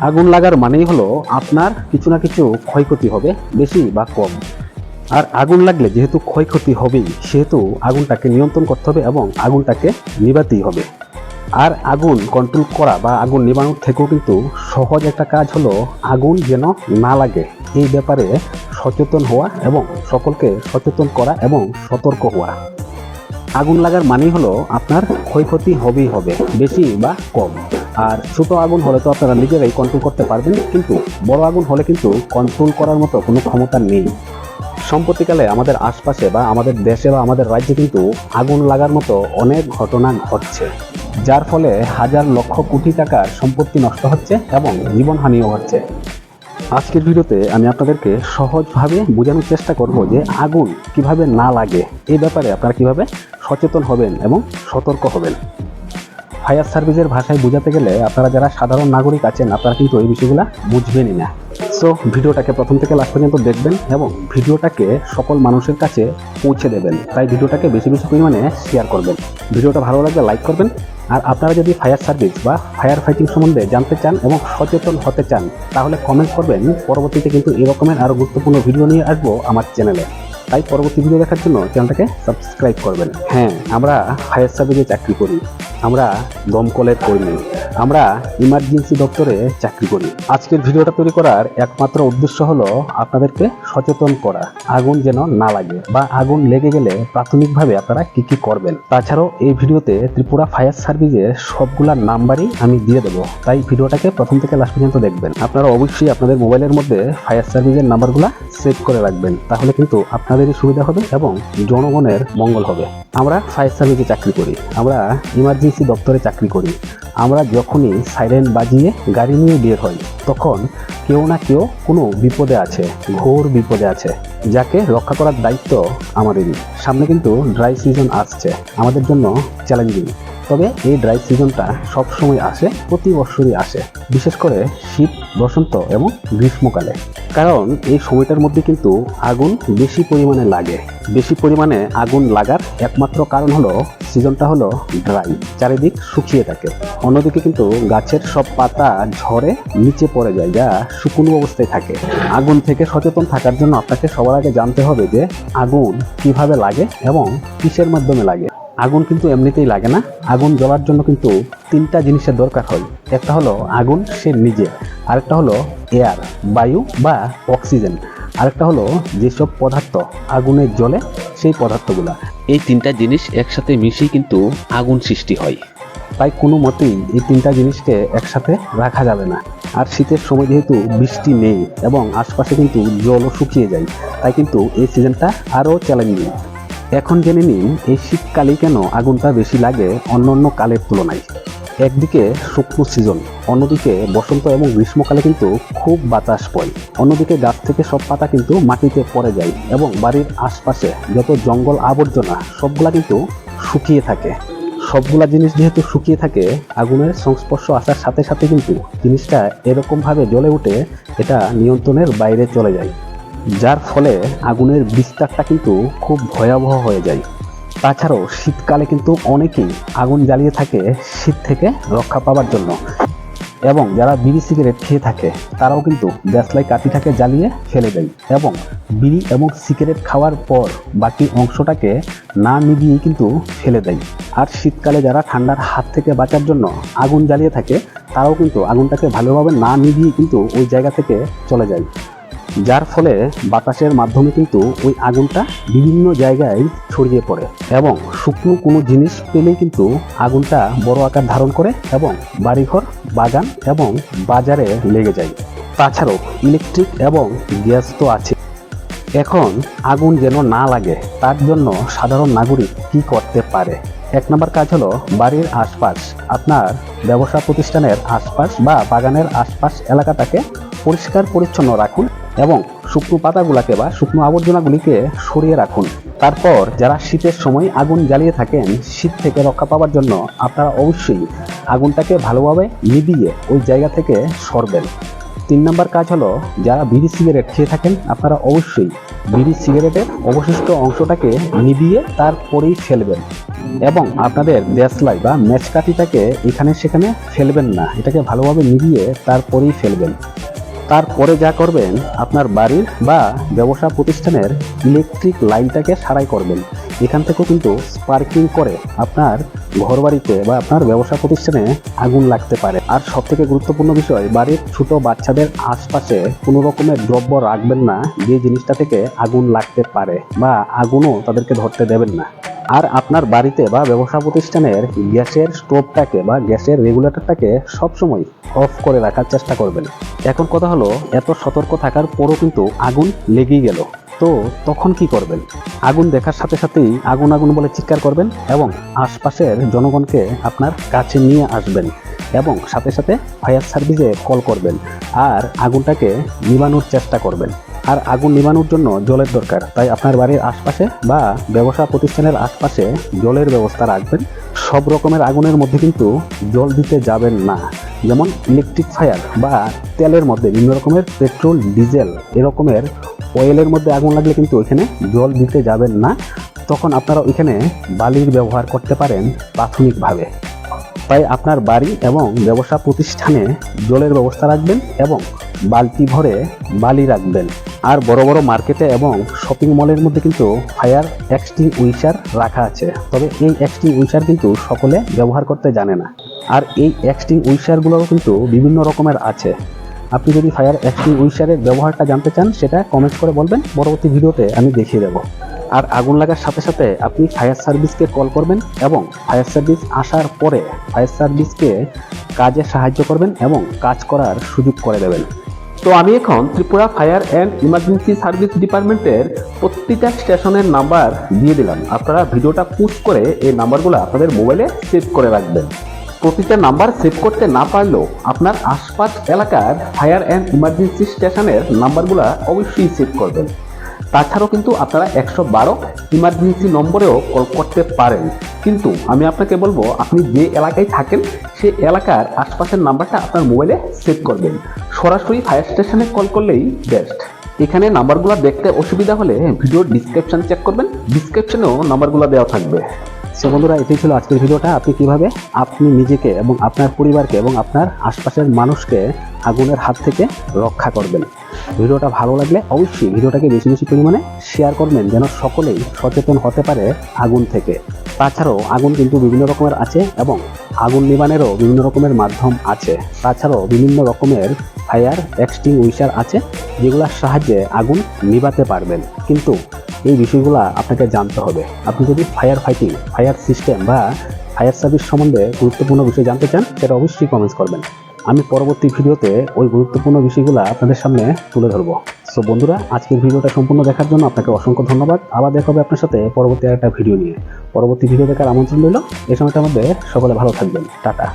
আগুন লাগার মানেই হলো আপনার কিছু না কিছু ক্ষয়ক্ষতি হবে, বেশি বা কম। আর আগুন লাগলে যেহেতু ক্ষয়ক্ষতি হবেই, সেহেতু আগুনটাকে নিয়ন্ত্রণ করতে হবে এবং আগুনটাকে নিভাতেই হবে। আর আগুন কন্ট্রোল করা বা আগুন নেবানোর থেকেও কিন্তু সহজ একটা কাজ হলো আগুন যেন না লাগে। এই ব্যাপারে সচেতন হওয়া এবং সকলকে সচেতন করা এবং সতর্ক হওয়া। আগুন লাগার মানেই হলো আপনার ক্ষয়ক্ষতি হবেই হবে, বেশি বা কম। আর ছোট আগুন হলে তো আপনারা নিজেরাই কন্ট্রোল করতে পারবেন, কিন্তু বড় আগুন হলে কিন্তু কন্ট্রোল করার মতো কোনো ক্ষমতা নেই। সম্প্রতিকালে আমাদের আশপাশে বা আমাদের দেশে বা আমাদের রাজ্যে কিন্তু আগুন লাগার মতো অনেক ঘটনা ঘটছে, যার ফলে হাজার লক্ষ কোটি টাকার সম্পত্তি নষ্ট হচ্ছে এবং জীবনহানিও হচ্ছে। আজকের ভিডিওতে আমি আপনাদেরকে সহজভাবে বোঝানোর চেষ্টা করব যে আগুন কীভাবে না লাগে এই ব্যাপারে আপনারা কীভাবে সচেতন হবেন এবং সতর্ক হবেন। ফায়ার সার্ভিসের ভাষায় বোঝাতে গেলে আপনারা যারা সাধারণ নাগরিক আছেন, আপনারা কিন্তু এই বিষয়গুলো বুঝবেনই না। সো ভিডিওটাকে প্রথম থেকে লাস্ট পর্যন্ত দেখবেন এবং ভিডিওটাকে সকল মানুষের কাছে পৌঁছে দেবেন। তাই ভিডিওটাকে বেশি বেশি পরিমাণে শেয়ার করবেন। ভিডিওটা ভালো লাগলে লাইক করবেন। আর আপনারা যদি ফায়ার সার্ভিস বা ফায়ার ফাইটিং সম্বন্ধে জানতে চান এবং সচেতন হতে চান, তাহলে কমেন্ট করবেন। পরবর্তীতে কিন্তু এরকমের আরও গুরুত্বপূর্ণ ভিডিও নিয়ে আসব আমার চ্যানেলে তাই পরবর্তী ভিডিও দেখার জন্য চ্যানেলটাকে সাবস্ক্রাইব করবেন। হ্যাঁ আমরা ফায়ার সার্ভিসে চাকরি করি। আমরা দমকলের কর্মী। আমরা ইমার্জেন্সি দপ্তরে চাকরি করি। আজকের ভিডিওটা তৈরি করার একমাত্র উদ্দেশ্য হলো আপনাদেরকে সচেতন করা। আগুন যেন না লাগে বা আগুন লেগে গেলে প্রাথমিকভাবে আপনারা কি কি করবেন। তাছাড়াও এই ভিডিওতে ত্রিপুরা ফায়ার সার্ভিসের সবগুলা নাম্বারই আমি দিয়ে দেবো। তাই ভিডিওটাকে প্রথম থেকে লাস্ট পর্যন্ত দেখবেন। আপনারা অবশ্যই আপনাদের মোবাইলের মধ্যে ফায়ার সার্ভিসের নাম্বারগুলো সেভ করে রাখবেন। তাহলে কিন্তু আপনাদেরই সুবিধা হবে এবং জনগণের মঙ্গল হবে। আমরা ফায়ার সার্ভিসে চাকরি করি, আমরা ইমার্জেন্সি দপ্তরে চাকরি করি, আমরা যখনই সাইরেন বাজিয়ে গাড়ি নিয়ে বের হই, তখন কেউ না কেউ কোনো বিপদে আছে, ঘোর বিপদে আছে, যাকে রক্ষা করার দায়িত্ব আমাদেরই। সামনে কিন্তু ড্রাই সিজন আসছে, আমাদের জন্য চ্যালেঞ্জিং তবে এই ড্রাই সিজনটা সবসময় আসে, প্রতি বছরই আসে, বিশেষ করে শীত, বসন্ত এবং গ্রীষ্মকালে। কারণ এই সময়টার মধ্যে কিন্তু আগুন বেশি পরিমাণে লাগে। বেশি পরিমাণে আগুন লাগার একমাত্র কারণ হলো সিজনটা হলো ড্রাই চারিদিক শুকিয়ে থাকে। অন্যদিকে কিন্তু গাছের সব পাতা ঝরে নিচে পড়ে যায়, যা শুকনো অবস্থায় থাকে। আগুন থেকে সচেতন থাকার জন্য আপনাকে সবার আগে জানতে হবে যে আগুন কীভাবে লাগে এবং কিসের মাধ্যমে লাগে। আগুন কিন্তু এমনিতেই লাগে না। আগুন জ্বলার জন্য কিন্তু তিনটা জিনিসের দরকার হয়। একটা হলো আগুন, সে নিজে। আরেকটা হলো এয়ার, বায়ু বা অক্সিজেন। আরেকটা হলো যেসব পদার্থ আগুনের জলে সেই পদার্থগুলা। এই তিনটা জিনিস একসাথে মিশেই কিন্তু আগুন সৃষ্টি হয়। তাই কোনো মতেই এই তিনটা জিনিসকে একসাথে রাখা যাবে না। আর শীতের সময় যেহেতু বৃষ্টি নেই এবং আশপাশে কিন্তু জলও শুকিয়ে যায়, তাই কিন্তু এই সিজনটা আরও চ্যালেঞ্জিং এখন জেনে নিন, এই শীতকালেই কেন আগুনটা বেশি লাগে অন্য অন্য কালের তুলনায়? একদিকে শুকনো সিজন, অন্যদিকে বসন্ত এবং গ্রীষ্মকালে কিন্তু খুব বাতাস পড়ে অন্যদিকে গাছ থেকে সব পাতা কিন্তু মাটিতে পড়ে যায় এবং বাড়ির আশপাশে যত জঙ্গল আবর্জনা, সবগুলা কিন্তু শুকিয়ে থাকে। সবগুলা জিনিস যেহেতু শুকিয়ে থাকে, আগুনের সংস্পর্শ আসার সাথে সাথে কিন্তু জিনিসটা এরকমভাবে জ্বলে উঠে, এটা নিয়ন্ত্রণের বাইরে চলে যায়। যার ফলে আগুনের বিস্তারটা কিন্তু খুব ভয়াবহ হয়ে যায়। তাছাড়াও শীতকালে কিন্তু অনেকেই আগুন জ্বালিয়ে থাকে শীত থেকে রক্ষা পাওয়ার জন্য। এবং যারা বিড়ি সিগারেট খেয়ে থাকে, তারাও কিন্তু দেশলাই কাঠিটাকে জ্বালিয়ে ফেলে দেয় এবং বিড়ি এবং সিগারেট খাওয়ার পর বাকি অংশটাকে না নিভিয়েই কিন্তু ফেলে দেয়। আর শীতকালে যারা ঠান্ডার হাত থেকে বাঁচার জন্য আগুন জ্বালিয়ে থাকে, তারাও কিন্তু আগুনটাকে ভালোভাবে না নিভিয়ে কিন্তু ওই জায়গা থেকে চলে যায়। যার ফলে বাতাসের মাধ্যমে কিন্তু ওই আগুনটা বিভিন্ন জায়গায় ছড়িয়ে পড়ে এবং শুকনো কোনো জিনিস পেলেই কিন্তু আগুনটা বড় আকার ধারণ করে এবং বাড়িঘর, বাগান এবং বাজারে লেগে যায়। তাছাড়াও ইলেকট্রিক এবং গ্যাস তো আছে। এখন আগুন যেন না লাগে, তার জন্য সাধারণ নাগরিক কি করতে পারে? এক নম্বর কাজ হলো বাড়ির আশপাশ, আপনার ব্যবসা প্রতিষ্ঠানের আশপাশ বা বাগানের আশপাশ এলাকাটাকে পরিষ্কার পরিচ্ছন্ন রাখুন এবং শুকনো পাতাগুলোকে বা শুকনো আবর্জনাগুলিকে সরিয়ে রাখুন। তারপর যারা শীতের সময় আগুন জ্বালিয়ে থাকেন, শীত থেকে রক্ষা পাওয়ার জন্য আপনারা অবশ্যই আগুনটাকে ভালোভাবে নিভিয়ে ওই জায়গা থেকে সরবেন। তিন নম্বর কাজ হলো, যারা বিড়ি সিগারেট খেয়ে থাকেন, আপনারা অবশ্যই বিড়ি সিগারেটের অবশিষ্ট অংশটাকে নিভিয়ে তারপরেই ফেলবেন এবং আপনাদের দেশলাই বা ম্যাচকাঠিটাকে এখানে সেখানে ফেলবেন না। এটাকে ভালোভাবে নিভিয়ে তারপরেই ফেলবেন। তারপরে যা করবেন, আপনার বাড়ির বা ব্যবসা প্রতিষ্ঠানের ইলেকট্রিক লাইনটাকে সারাই করবেন। এখান থেকেও কিন্তু স্পার্কিং করে আপনার ঘর বাড়িতে বা আপনার ব্যবসা প্রতিষ্ঠানে আগুন লাগতে পারে। আর সব থেকে গুরুত্বপূর্ণ বিষয়, বাড়ির ছোট বাচ্চাদের আশপাশে কোনো রকমের দ্রব্য রাখবেন না, যে জিনিসটা থেকে আগুন লাগতে পারে বা আগুনও তাদেরকে ধরতে দেবেন না। আর আপনার বাড়িতে বা ব্যবসা প্রতিষ্ঠানের গ্যাসের স্টোভটাকে বা গ্যাসের রেগুলেটরটাকে সবসময় অফ করে রাখার চেষ্টা করবেন। এখন কথা হলো, এত সতর্ক থাকার পরও কিন্তু আগুন লেগেই গেল। তো তখন কি করবেন? আগুন দেখার সাথে সাথেই আগুন আগুন বলে চিৎকার করবেন এবং আশপাশের জনগণকে আপনার কাছে নিয়ে আসবেন এবং সাথে সাথে ফায়ার সার্ভিসে কল করবেন আর আগুনটাকে নিবানোর চেষ্টা করবেন। আর আগুন নিবানোর জন্য জলের দরকার, তাই আপনার বাড়ির আশপাশে বা ব্যবসা প্রতিষ্ঠানের আশপাশে জলের ব্যবস্থা রাখবেন। সব রকমের আগুনের মধ্যে কিন্তু জল দিতে যাবেন না। যেমন ইলেকট্রিক ফায়ার বা তেলের মধ্যে বিভিন্ন রকমের পেট্রোল ডিজেল এরকমের অয়েলের মধ্যে আগুন লাগলে কিন্তু ওইখানে জল দিতে যাবেন না। তখন আপনারা ওইখানে বালির ব্যবহার করতে পারেন প্রাথমিকভাবে। তাই আপনার বাড়ি এবং ব্যবসা প্রতিষ্ঠানে জলের ব্যবস্থা রাখবেন এবং বালতি ভরে বালি রাখবেন। আর বড় বড় মার্কেটে এবং শপিং মলের মধ্যে কিন্তু ফায়ার এক্সটিং উইশার রাখা আছে। তবে এই এক্সটিং উইশার কিন্তু সকলে ব্যবহার করতে জানে না। আর এই এক্সটিং উইশারগুলোও কিন্তু বিভিন্ন রকমের আছে। আপনি যদি ফায়ার এক্সটিং উইশারের ব্যবহারটা জানতে চান, সেটা কমেন্ট করে বলবেন, পরবর্তী ভিডিওতে আমি দেখিয়ে দেবো। আর আগুন লাগার সাথে সাথে আপনি ফায়ার সার্ভিসকে কল করবেন এবং ফায়ার সার্ভিস আসার পরে ফায়ার সার্ভিসকে কাজে সাহায্য করবেন এবং কাজ করার সুযোগ করে দেবেন। তো আমি এখন Tripura fire and emergency service ডিপার্টমেন্টের প্রতিটা স্টেশনের নাম্বার দিয়ে দিলাম। আপনারা ভিডিওটা পুশ করে এই নাম্বারগুলো আপনাদের মোবাইলে সেভ করে রাখবেন। প্রতিটা নাম্বার সেভ করতে না পারলেও আপনার আশপাশ এলাকার ফায়ার অ্যান্ড ইমার্জেন্সি স্টেশনের নাম্বারগুলো অবশ্যই সেভ করবেন। তাছাড়াও কিন্তু আপনারা একশো বারো ইমার্জেন্সি নম্বরেও কল করতে পারেন। কিন্তু আমি আপনাকে বলব, আপনি যে এলাকায় থাকেন সেই এলাকার আশপাশের নাম্বারটা আপনার মোবাইলে সেভ করবেন। সরাসরি ফায়ার স্টেশনে কল করলেই বেস্ট। এখানে নাম্বারগুলো দেখতে অসুবিধা হলে ভিডিও ডিসক্রিপশন চেক করবেন। ডিসক্রিপশনেও নাম্বারগুলো দেওয়া থাকবে। সো বন্ধুরা, এটাই ছিল আজকের ভিডিওটা। আপনি কীভাবে আপনি নিজেকে এবং আপনার পরিবারকে এবং আপনার আশপাশের মানুষকে আগুনের হাত থেকে রক্ষা করবেন? ভিডিওটা ভালো লাগলে অবশ্যই ভিডিওটাকে বেশি বেশি পরিমাণে শেয়ার করবেন, যেন সকলেই সচেতন হতে পারে আগুন থেকে। তাছাড়াও আগুন কিন্তু বিভিন্ন রকমের আছে এবং আগুন নিবানেরও বিভিন্ন রকমের মাধ্যম আছে। তাছাড়াও বিভিন্ন রকমের ফায়ার এক্সটিং উইশার আছে, যেগুলোর সাহায্যে আগুন নিভাতে পারবেন। কিন্তু এই বিষয়গুলো আপনাকে জানতে হবে। আপনি যদি ফায়ার ফাইটিং ফায়ার সিস্টেম বা ফায়ার সার্ভিস সম্বন্ধে গুরুত্বপূর্ণ বিষয় জানতে চান, সেটা অবশ্যই কমেন্টস করবেন। আমি পরবর্তী ভিডিওতে ওই গুরুত্বপূর্ণ বিষয়গুলো আপনাদের সামনে তুলে ধরবো। সো বন্ধুরা, আজকের ভিডিওটা সম্পূর্ণ দেখার জন্য আপনাকে অসংখ্য ধন্যবাদ। আবার দেখা হবে আপনার সাথে পরবর্তী একটা ভিডিও নিয়ে। পরবর্তী ভিডিও দেখার আমন্ত্রণ রইল? এ সময়টা আমাদের সকলে ভালো থাকবেন। টাটা।